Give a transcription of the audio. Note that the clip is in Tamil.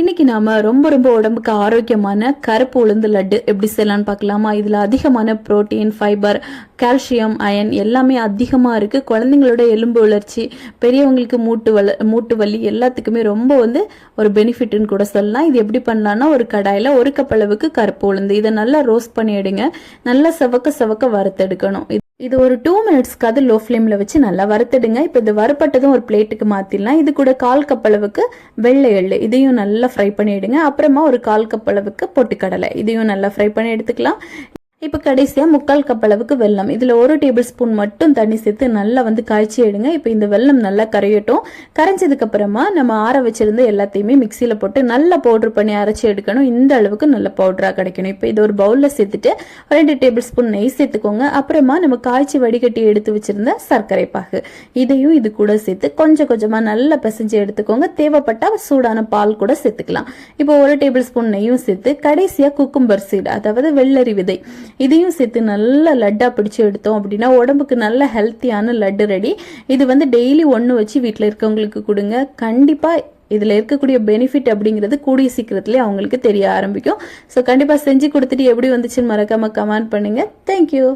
இன்னைக்கு நாம ரொம்ப ரொம்ப உடம்புக்கு ஆரோக்கியமான கருப்பு உளுந்து லட்டு எப்படி செய்யலாம்னு பார்க்கலாமா? இதுல அதிகமான புரோட்டீன் ஃபைபர் கால்சியம் அயன் எல்லாமே அதிகமாக இருக்கு. குழந்தைங்களோட எலும்பு வளர்ச்சி பெரியவங்களுக்கு மூட்டு வல மூட்டு வலி எல்லாத்துக்குமே ரொம்ப வந்து ஒரு பெனிஃபிட்னு கூட சொல்லலாம். இது எப்படி பண்ணலாம்னா ஒரு கடாயில் ஒரு கப்பளவுக்கு கருப்பு உளுந்து. இதை நல்லா ரோஸ்ட் பண்ணி எடுங்க. நல்லா செவக்க செவக்க வறுத்தெடுக்கணும். இது- ஒரு டூ மினிட்ஸ்க்காவது லோ ஃப்ளேமில் வச்சு நல்லா வறுத்துடுங்க. இப்போ இது வறுப்பட்டதும் ஒரு பிளேட்டுக்கு மாற்றிடலாம் இது கூட கால் கப் அளவுக்கு வெள்ளை எள்ளு. இதையும் நல்லா ஃப்ரை பண்ணிடுங்க. அப்புறமா ஒரு கால் கப் அளவுக்கு பொட்டுக்கடலை. இதையும் நல்லா ஃப்ரை பண்ணி எடுத்துக்கலாம். இப்போ கடைசியாக முக்கால் கப் அளவுக்கு வெல்லம். இதில் ஒரு டேபிள் ஸ்பூன் மட்டும் தண்ணி சேர்த்து நல்லா வந்து காய்ச்சி எடுங்க. இப்போ இந்த வெல்லம் நல்லா கரையட்டும். கரைஞ்சதுக்கு அப்புறமா நம்ம ஆற வச்சிருந்த எல்லாத்தையுமே மிக்சியில் போட்டு நல்லா பவுடர் பண்ணி அரைச்சி எடுக்கணும். இந்த அளவுக்கு நல்ல பவுடராக கிடைக்கணும். இப்போ இது ஒரு பவுலில் சேர்த்துட்டு ரெண்டு டேபிள் ஸ்பூன் நெய் சேர்த்துக்கோங்க. அப்புறமா நம்ம காய்ச்சி வடிகட்டி எடுத்து வச்சிருந்த சர்க்கரை பாகு. இதையும் இது கூட சேர்த்து கொஞ்சம் கொஞ்சமாக நல்லா பிசைஞ்சு எடுத்துக்கோங்க. தேவைப்பட்டால் சூடான பால் கூட சேர்த்துக்கலாம். இப்போ ஒரு டேபிள் ஸ்பூன் நெய்யும் சேர்த்து கடைசியாக குக்கும்பர் சீடு அதாவது வெள்ளரி விதை. இதையும் சேர்த்து நல்லா லட்டாக பிடிச்சி எடுத்தோம் அப்படின்னா உடம்புக்கு நல்ல ஹெல்த்தியான லட்டு ரெடி இது வந்து டெய்லி ஒன்று வச்சு வீட்டில் இருக்கவங்களுக்கு கொடுங்க. கண்டிப்பாக இதில் இருக்கக்கூடிய பெனிஃபிட் அப்படிங்கிறது கூடிய சீக்கிரத்துலேயே அவங்களுக்கு தெரிய ஆரம்பிக்கும். ஸோ கண்டிப்பாக செஞ்சு கொடுத்துட்டு எப்படி வந்துச்சுன்னு மறக்காமல் கமெண்ட் பண்ணுங்கள் தேங்க்யூ